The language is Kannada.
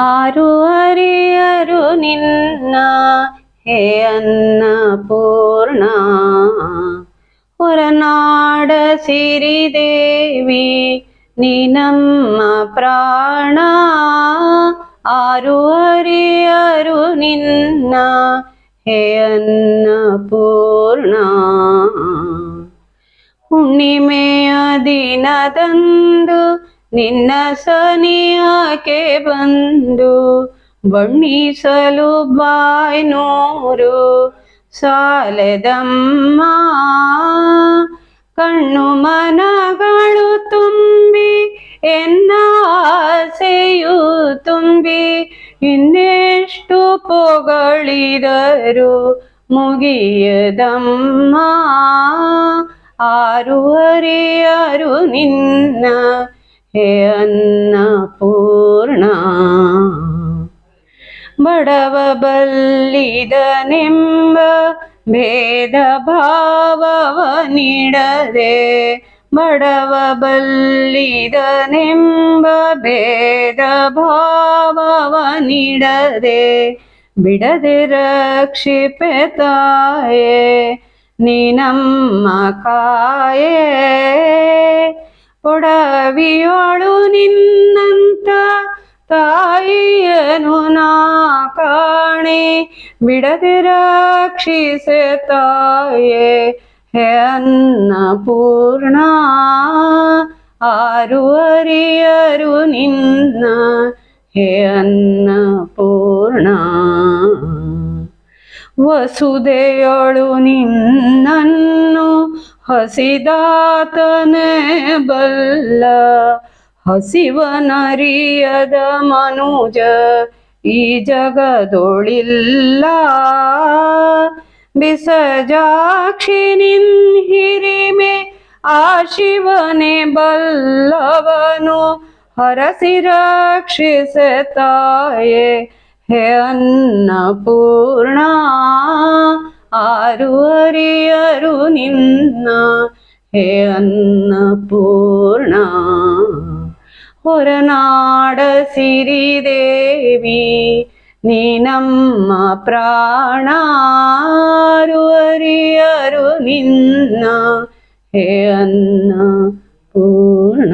ಆರು ಹರಿಯರು ನಿನ್ನ ಹೇ ಅನ್ನಪೂರ್ಣ ಹೊರನಾಡ ಸಿರಿದೇವಿ ನೀ ನಮ್ಮ ಪ್ರಾಣ ಆರು ಹರಿಯರು ನಿನ್ನ ಹೇ ಅನ್ನಪೂರ್ಣ ಹುಣ್ಣಿಮೆಯ ದಿನದಂದು ನಿನ್ನ ಸನಿಯಾಕೆ ಬಂದು ಬಣ್ಣಿಸಲು ಬಾಯ್ನೂರು ಸಾಲದಮ್ಮ, ಕಣ್ಣು ಮನಗಳು ತುಂಬಿ, ಎನ್ನ ಆಸೆಯು ತುಂಬಿ, ಇನ್ನೆಷ್ಟು ಪೊಗಳಿದರು ಮುಗಿಯದಮ್ಮ. ಆರು ಅರಿಯರು ನಿನ್ನ ಹೇ ಅನ್ನಪೂರ್ಣ. ಬಡವ ಬಲ್ಲಿದನೆಂಬ ಭೇದ ಭಾವವ ನೀಡದೆ. ಬಡವ ಬಲ್ಲಿದನೆಂಬ ಭೇದ ಭಾವವ ನೀಡದೆ. ಬಿಡದೆ ರಕ್ಷಿಪೆ ತಾಯೇ, ನೀನಮ್ಮ ಕಾಯೇ. ಒಡವಿಯೋಳು ನಿನ್ನಂತ ತಾಯಿಯನು ನಾ ಕಾಣೆ ಬಿಡದೆ ರಕ್ಷಿಸೆ ತಾಯೇ ಹೇ ಅನ್ನಪೂರ್ಣ ಆರು ಹರಿಯರು ನಿನ್ನ ಹೇ ಅನ್ನಪೂರ್ಣ ವಸುದೆಯೊಳು ನಿನ್ನನ್ನು ಹಸಿದಾತನೇ ಬಲ್ಲ. ಹಸಿವನರಿಯದ ಮನುಜ ಈ ಜಗದೊಳಿಲ್ಲ. ಬಿಸಜಾಕ್ಷಿ ನಿನ್ ಹಿರಿಮೆ ಆ ಶಿವನೇ ಬಲ್ಲವನು. ಹರಸಿ ರಕ್ಷಿಸೆ हे अन्नपूर्णा आरु हरियरु निन्न हे अन्नपूर्णा ഒരനാട സിരിദേവി നീ നമ്മ പ്രാണാരുവരിയരു നിന്ന? ഹേ അന്ന പൂർണ